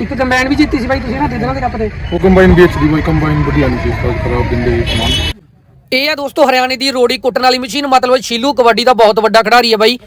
ਇੱਕ ਕੰਬਾਈਨ ਵੀ ਜਿੱਤੀ ਸੀ ਬਾਈ ਤੁਸੀਂ ਨਾ ਦੇ ਦਿਨਾਂ ਦੇ ਕੱਪ ਤੇ। ਉਹ ਕੰਬਾਈਨ ਵੇਚਦੀ ਬਾਈ ਕੰਬਾਈਨ ਵਧੀਆ ਨਹੀਂ ਸੀ ਤਰ੍ਹਾਂ ਖਰਾਬ ਦਿੰਦੇ ਸਮਾਨ। ਇਹ ਆ ਦੋਸਤੋ ਹਰਿਆਣੇ ਦੀ ਰੋੜੀ ਕੁੱਟਣ ਵਾਲੀ ਮਸ਼ੀਨ ਮਤਲਬ ਸ਼ੀਲੂ ਕਬੱਡੀ ਦਾ ਬਹੁਤ ਵੱਡਾ ਖਿਡਾਰੀ ਹੈ ਬਾਈ।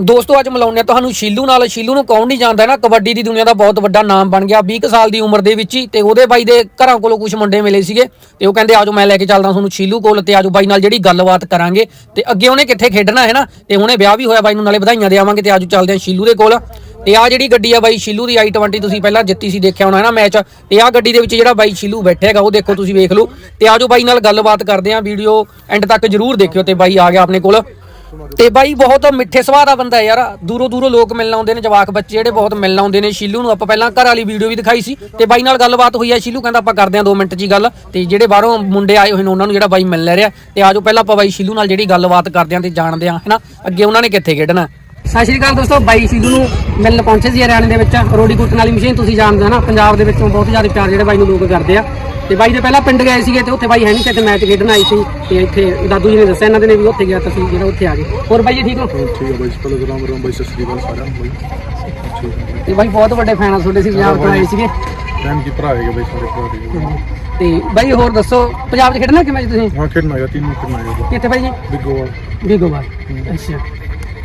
ਦੋਸਤੋ ਅੱਜ ਮਿਲਾਉਂਦੇ ਹਾਂ ਤੁਹਾਨੂੰ ਸ਼ੀਲੂ ਨਾਲ। ਸ਼ੀਲੂ ਨੂੰ ਕੌਣ ਨਹੀਂ ਜਾਣਦਾ ਨਾ ਕਬੱਡੀ ਦੀ ਦੁਨੀਆ ਦਾ ਬਹੁਤ ਵੱਡਾ ਨਾਮ ਬਣ ਗਿਆ। 20 ਕੁ ਸਾਲ ਦੀ ਉਮਰ ਦੇ ਵਿੱਚ ਹੀ ਤੇ ਉਹਦੇ ਬਾਈ ਦੇ ਘਰਾਂ ਕੋਲੋਂ ਕੁਝ ਮੁੰਡੇ ਮਿਲੇ ਸੀਗੇ ਤੇ ਉਹ ਕਹਿੰਦੇ ਆਜੋ ਮੈਂ ਲੈ ਕੇ ਚੱਲਦਾ ਤੁਹਾਨੂੰ ਸ਼ੀਲੂ ਕੋਲ ਤੇ ਆਜੋ ਬਾਈ ਨਾਲ ਜਿਹੜੀ ਗੱਲਬਾਤ ਕਰਾਂਗੇ। ਤੇ ਅੱਗੇ ਉਹਨੇ ਕਿੱਥੇ ਖੇਡਣਾ ਹੈ ਨਾ ਤੇ ਹੁਣੇ ਵਿਆਹ ਵੀ ਹੋਇਆ ਬਾਈ ਨੂੰ ਨਾਲੇ ਵਧਾਈਆਂ ਦੇਵਾਂਗੇ ਤੇ ਆਜੋ ਚੱਲਦੇ ਹਾਂ ਸ਼ੀਲੂ ਦੇ ਕੋਲ। ਤੇ ਆ ਜਿਹੜੀ ਗੱਡੀ ਆ ਬਾਈ ਸ਼ੀਲੂ ਦੀ i20 ਤੁਸੀਂ ਪਹਿਲਾਂ ਜਿੱਤੀ ਸੀ ਦੇਖਿਆ ਹੋਣਾ, ਹੈ ਨਾ ਮੈਚ ਤੇ ਆ ਗੱਡੀ ਦੇ ਵਿੱਚ ਜਿਹੜਾ ਬਾਈ ਸ਼ੀਲੂ ਬੈਠਾ ਹੈਗਾ, ਉਹ ਦੇਖੋ ਤੁਸੀਂ ਵੇਖ ਲਓ। ਤੇ ਆਜੋ ਬਾਈ ਨਾਲ ਗੱਲਬਾਤ ਕਰਦੇ ਆ ਵੀਡੀਓ ਐਂਡ ਤੱਕ ਜਰੂਰ ਦੇਖਿਓ ਤੇ ਬਾਈ ਆ ਗਿਆ ਆਪਣੇ ਕੋਲ। ਤੇ ਬਾਈ ਬਹੁਤ ਮਿੱਠੇ ਸੁਭਾਅ ਦਾ ਬੰਦਾ ਹੈ ਯਾਰ, ਦੂਰੋਂ ਦੂਰੋਂ ਲੋਕ ਮਿਲਣ ਆਉਂਦੇ ਨੇ, ਜਵਾਕ ਬੱਚੇ ਜਿਹੜੇ ਬਹੁਤ ਮਿਲਣ ਆਉਂਦੇ ਨੇ ਸ਼ੀਲੂ ਨੂੰ। ਆਪਾਂ ਪਹਿਲਾਂ ਘਰ ਵਾਲੀ ਵੀਡੀਓ ਵੀ ਦਿਖਾਈ ਸੀ ਤੇ ਬਾਈ ਨਾਲ ਗੱਲਬਾਤ ਹੋਈ ਆ ਸ਼ੀਲੂ ਕਹਿੰਦਾ ਆਪਾਂ ਕਰਦੇ ਆਂ 2 ਮਿੰਟ 'ਚ ਹੀ ਗੱਲ। ਤੇ ਜਿਹੜੇ ਬਾਹਰੋਂ ਮੁੰਡੇ ਆਏ ਹੋਏ ਨੇ, ਉਹਨਾਂ ਨੂੰ ਜਿਹੜਾ ਬਾਈ ਮਿਲ ਲੈ ਰਿਹਾ। ਤੇ ਆਜੋ ਪਹਿਲਾਂ ਆਪਾਂ ਬਾਈ ਸ਼ੀਲੂ ਨਾਲ ਜਿਹੜੀ ਗੱਲਬਾਤ ਕਰਦੇ ਆਂ ਤੇ ਜਾਣਦੇ ਆਂ ਹੈਨਾ ਅੱਗੇ ਉਹਨਾਂ ਨੇ ਕਿੱਥੇ ਖੇਡਣਾ? ਸਤਿ ਸ਼੍ਰੀ ਅਕਾਲ ਦੋਸਤੋ ਬਾਈ ਸੀਧੂ ਨੂੰ ਮਿਲਣ ਪਹੁੰਚੇ ਸੀ ਹਰਿਆਣੇ ਦੇ ਵਿੱਚ। ਰੋੜੀ ਕੁੱਟਣ ਵਾਲੀ ਮਸ਼ੀਨ ਤੁਸੀਂ ਜਾਣਦੇ ਹੋ ਨਾ ਪੰਜਾਬ ਦੇ ਵਿੱਚੋਂ ਬਹੁਤ ਜ਼ਿਆਦਾ ਪਿਆਰ ਜਿਹੜੇ ਬਾਈ ਨੂੰ ਲੋਕ ਕਰਦੇ ਆ। ਤੇ ਬਾਈ ਦੇ ਪਹਿਲਾਂ ਪਿੰਡ ਗਏ ਸੀਗੇ ਤੇ ਉੱਥੇ ਬਾਈ ਹੈ ਨਹੀਂ ਤੇ ਮੈਚ ਖੇਡਣ ਆਈ ਸੀ। ਤੇ ਇੱਥੇ ਦਾਦੂ ਜੀ ਨੇ ਦੱਸਿਆ ਇਹਨਾਂ ਦੇ ਨੇ ਵੀ ਉੱਥੇ ਗਿਆ ਤਾਂ ਅਸੀਂ ਜਿਹੜਾ ਉੱਥੇ ਆ ਗਏ। ਹੋਰ ਬਾਈ ਜੀ ਠੀਕ ਹੋ? ਠੀਕ ਹੈ ਬਾਈ ਪਹਿਲੇ ਸਲਾਮ ਰਾਮ ਬਾਈ ਸਤਿ ਸ੍ਰੀ ਅਕਾਲ ਸਾਰਿਆਂ ਨੂੰ ਬਾਈ। ਠੀਕ ਹੈ ਤੇ ਬਾਈ ਬਹੁਤ ਵੱਡੇ ਫੈਨ ਆ ਤੁਹਾਡੇ ਸੀ ਪੰਜਾਬ ਤੋਂ ਆਏ ਸੀਗੇ। ਟਾਈਮ ਕੀ ਭਰਾ ਹੈਗੇ ਬਾਈ ਸਾਰੇ ਭਰਾ ਹੈਗੇ। ਤੇ ਬਾਈ ਹੋਰ ਦੱਸੋ ਪੰਜਾਬ 'ਚ ਖੇਡਣਾ ਕਿਵੇਂ ਜੀ ਤੁਸੀਂ? ਹਾਂ ਖੇਡਣਾ ਹੈਗਾ ਤਿੰਨ ਖੇਡਣਾ ਹੈਗਾ ਕਿੱਥੇ ਬਾਈ ਜੀ? ਬਿੱਗੋਵਾਲ ਵੀਗੋਵਾਲ ਅੱਛਾ।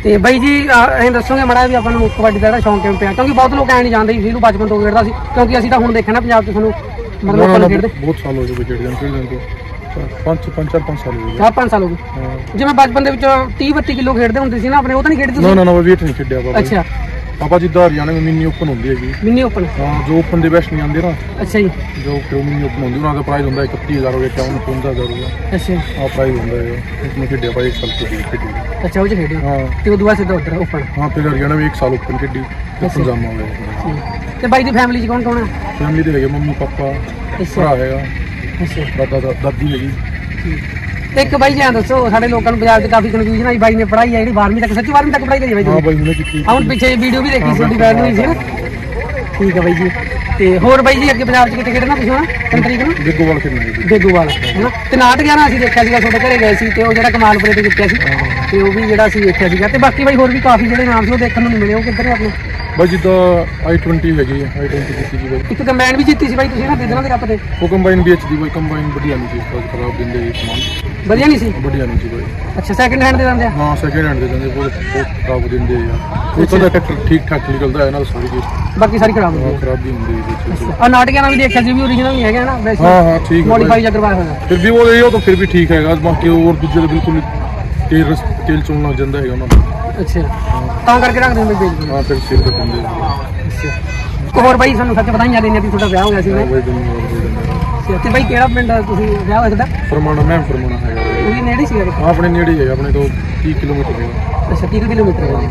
ਤੇ ਬਾਈ ਜੀ ਐਂ ਦੱਸੋਗੇ ਮੜਾ ਵੀ ਆਪਾਂ ਨੂੰ ਕਬੱਡੀ ਦਾ ਜਿਹੜਾ ਸ਼ੌਂਕ ਕਿਉਂ ਪਿਆ? ਕਿਉਂਕਿ ਬਹੁਤ ਲੋਕ ਐਂ ਨਹੀਂ ਜਾਣਦੇ ਜਿਹਨੂੰ ਬਚਪਨ ਤੋਂ ਖੇਡਦਾ ਸੀ ਕਿਉਂਕਿ ਅਸੀਂ ਤਾਂ ਹੁਣ ਦੇਖਿਆ ਨਾ ਪੰਜਾਬ 'ਚ ਸਾਨੂੰ ਮਤਲਬ ਨਾ ਆਪਾਂ ਨਾ ਨੂੰ ਖੇਡਦੇ। ਬਹੁਤ ਸਾਲ ਹੋ ਗਏ ਖੇਡਦੇ ਨੂੰ ਖੇਡਦੇ ਤੋਂ। ਪੰਜ ਪੰਜ ਚਾਰ ਪੰਜ ਸਾਲ ਹੋ ਗਏ। ਚਾਰ ਪੰਜ ਸਾਲ ਹੋ ਗਏ। ਹਾਂ। ਜਿਵੇਂ ਬਚਪਨ ਦੇ ਵਿੱਚ 30 32 ਕਿਲੋ ਖੇਡਦੇ ਹੁੰਦੇ ਸੀ ਨਾ ਆਪਣੇ ਉਹ ਤਾਂ ਨਹੀਂ ਖੇਡਦੇ ਨਾ ਤੁਸੀਂ? ਨਾ ਨਾ ਵੇਟ ਨਹੀਂ ਖੇਡਿਆ ਬਾਬਾ ਅੱਛਾ। ਪਾਪਾ ਜੀ ਹਰਿਆਣਾ ਵਿੱਚ ਮਿੰਨੀ ਓਪਨ ਹੁੰਦੀ ਹੈਗੀ। Mini open? ਹਾਂ ਜੋ ਓਪਨ ਦੇ ਬੈਸਟ ਨਹੀਂ ਆਉਂਦੇ ਨਾ। ਅੱਛਾ ਜੀ। ਜੋ ਕਿ ਮਿੰਨੀ ਓਪਨ ਹੁੰਦੀ ਉਹਨਾਂ ਦਾ ਪ੍ਰਾਈਜ਼ ਹੁੰਦਾ 31000 ਹੋ ਗਿਆ 54000 ਹੋ ਗਿਆ। ਅੱਛਾ ਆ ਪ੍ਰਾਈਜ਼ ਹੁੰਦਾ ਹੈ ਇਸ ਨੂੰ ਖੇਡਿਆ ਭਾਈ ਇੱਕ ਸਾਲ ਖੇਡੀ ਖੇਡੀ। ਅੱਛਾ ਉਹ ਖੇਡੇ ਹਾਂ। ਤੇ ਉਦੋਂ ਬਾਅਦ ਸਿੱਧਾ ਉੱਧਰ ਓਪਨ? ਹਾਂ ਫਿਰ ਹਰਿਆਣਾ ਵਿੱਚ ਇੱਕ ਸਾਲ ਓਪਨ ਖੇਡੀ ਤੇ ਪੰਜਾਬ ਆ ਗਿਆ ਤੇ ਬਾਈ ਦੀ ਫੈਮਿਲੀ 'ਚ ਕੌਣ ਕੌਣ ਹੈ ਫੈਮਿਲੀ ਦੇ ਹੈਗੇ ਮੰਮੀ ਪਾਪਾ ਭਰਾ ਹੈਗਾ। ਅੱਛਾ। ਦਾਦਾ ਦਾਦੀ ਹੈਗੀ। ਤੇ ਇੱਕ ਬਾਈ ਜੀ ਐਂ ਦੱਸੋ ਸਾਡੇ ਲੋਕਾਂ ਨੂੰ ਪੰਜਾਬ 'ਚ ਕਾਫੀ ਕਨਫਿਊਜ਼ਨ ਆਈ ਬਾਈ ਨੇ ਪੜ੍ਹਾਈ ਆ ਜਿਹੜੀ 12ਵੀਂ ਤੱਕ ਸੱਚੀ 12ਵੀਂ ਤੱਕ ਪੜ੍ਹਾਈ ਕਰੀ ਬਾਈ ਹਾਂ ਬਾਈ ਹੁਣੇ ਕੀਤੀ। ਹੁਣ ਪਿੱਛੇ ਵੀਡੀਓ ਵੀ ਦੇਖੀ ਸੀ ਤੁਹਾਡੀ ਬੈਨ ਹੋਈ ਸੀ ਨਾ। ਠੀਕ ਹੈ ਬਾਈ ਜੀ। ਤੇ ਹੋਰ ਬਾਈ ਜੀ ਅੱਗੇ ਪੰਜਾਬ 'ਚ ਕਿੱਥੇ ਖੇਡਣਾ ਤੁਸੀਂ ਹੁਣ? ਕੰਟਰੀ ਨੂੰ? ਬਿੱਗੋਵਾਲ ਖੇਡਣਾ ਬੇਗੂਵਾਲ ਹੈਨਾ? ਤੇ ਨਾਟਕ ਨਾ ਅਸੀਂ ਦੇਖਿਆ ਸੀਗਾ ਤੁਹਾਡੇ ਘਰੇ ਗਏ ਸੀ ਤੇ ਉਹ ਜਿਹੜਾ ਕਮਾਲਪੁਰੇ ਤੇ ਜਿੱਤਿਆ ਸੀ। ਤੇ ਉਹ ਵੀ ਜਿਹੜਾ ਅਸੀਂ ਦੇਖਿਆ ਸੀਗਾ। ਤੇ ਬਾਕੀ ਬਾਈ ਹੋਰ ਵੀ ਕਾਫੀ ਜਿਹੜੇ ਨਾਮ ਸੀ ਉਹ ਦੇਖਣ ਨੂੰ ਮਿਲੇ ਉਹ ਕਿੱਧਰ ਆਪਣੇ? ਬਾਈ ਜਿੱਦਾਂ i20 ਹੈਗੀ ਹੈ i20 ਕੀਤੀ ਸੀ ਬਾਈ ਇੱਕ ਕੰਬਾਈਨ ਵੀ ਜਿੱਤੀ ਸੀ ਬਾਈ ਤੁਸੀਂ ਨਾ ਦੇ ਦਿਨਾਂ ਦੇ। ਕੱਪ ਤੇ ਉਹ ਕੰਬਾਈਨ ਵੇਚਦੀ ਬਾਈ ਕੰਬਾਈਨ ਵਧੀਆ ਨਹੀਂ ਸੀ ਤਰ੍ਹਾਂ ਖਰਾਬ ਦਿੰਦੇ ਜੀ ਸਮਾਨ। ਵਧੀਆ ਨਹੀਂ ਸੀ? ਵਧੀਆ ਨਹੀਂ ਸੀ ਬਾਈ। ਅੱਛਾ ਸੈਕਿੰਡ ਹੈਂਡ ਦੇ ਦਿੰਦੇ ਆ? ਹਾਂ ਸੈਕਿੰਡ ਹੈਂਡ ਦੇ ਦਿੰਦੇ ਬਹੁਤ ਬਹੁਤ ਖਰਾਬ ਦਿੰਦੇ ਆ। ਉਹ ਤਾਂ ਟਰੈਕਟਰ ਠੀਕ ਠਾਕ ਨਿਕਲਦਾ ਹੈ ਨਾਲ ਸਾਰੀ ਚੀਜ਼। ਬਾਕੀ ਸਾਰੀ ਖਰਾਬ ਹੋ ਹਾਂ। ਖਰਾਬ ਵੀ ਹੁੰਦੀ ਹੈ ਵਿੱਚ ਆ ਨਾਟਕਾਂ ਨਾਲ ਵੀ ਦੇਖਿਆ ਸੀ ਵੀ ਓਰੀਜਨਲ ਨਹੀਂ ਹੈਗਾ ਨਾ ਵੈਸੇ ਹਾਂ ਹਾਂ ਠੀਕ ਹੈ। ਮੋਡੀਫਾਈ ਜਾਂ ਕਰਵਾਇਆ ਹੋਇਆ ਫਿਰ ਵੀ ਉਹ ਇਹ ਤਾਂ ਫਿਰ ਵੀ ਠੀਕ ਹੈਗਾ ਬਾਕੀ ਹੋਰ ਦੂਜੇ ਬਿਲਕੁਲ ਤੇਲ ਚੋਣ ਲੱਗ ਜਾਂਦਾ ਹੈਗਾ ਉਹਨਾਂ ਦਾ। ਅੱਛਾ। ਤਾਂ ਕਰਕੇ ਹਾਂ ਫਿਰ ਸਿਰ ਹਾਂ ਅੱਛਾ। ਹੋਰ ਬਾਈ ਸਾਨੂੰ ਸੱਚ ਵਧਾਈਆਂ ਦੇਣੀਆਂ ਵੀ ਤੁਹਾਡਾ ਵਿਆਹ ਹੋ ਗਿਆ ਸੀ ਤੇ ਬਾਈ ਕਿਹੜਾ ਪਿੰਡ ਆ ਤੁਸੀਂ? ਵਿਆਹ ਹੋਇਆ ਤੁਹਾਡਾ? ਫਰਮਾਣਾ ਮੈਂ ਫਰਮਾਣਾ ਹੈਗਾ। ਉਹ ਨੇੜੇ ਸੀ ਹਾਂ, ਆਪਣੇ ਨੇੜੇ ਹੀ ਹੈਗਾ ਆਪਣੇ ਤੋਂ 30 ਕਿਲੋਮੀਟਰ ਹੈਗਾ। ਅੱਛਾ 30 ਕਿਲੋਮੀਟਰ ਹੈ।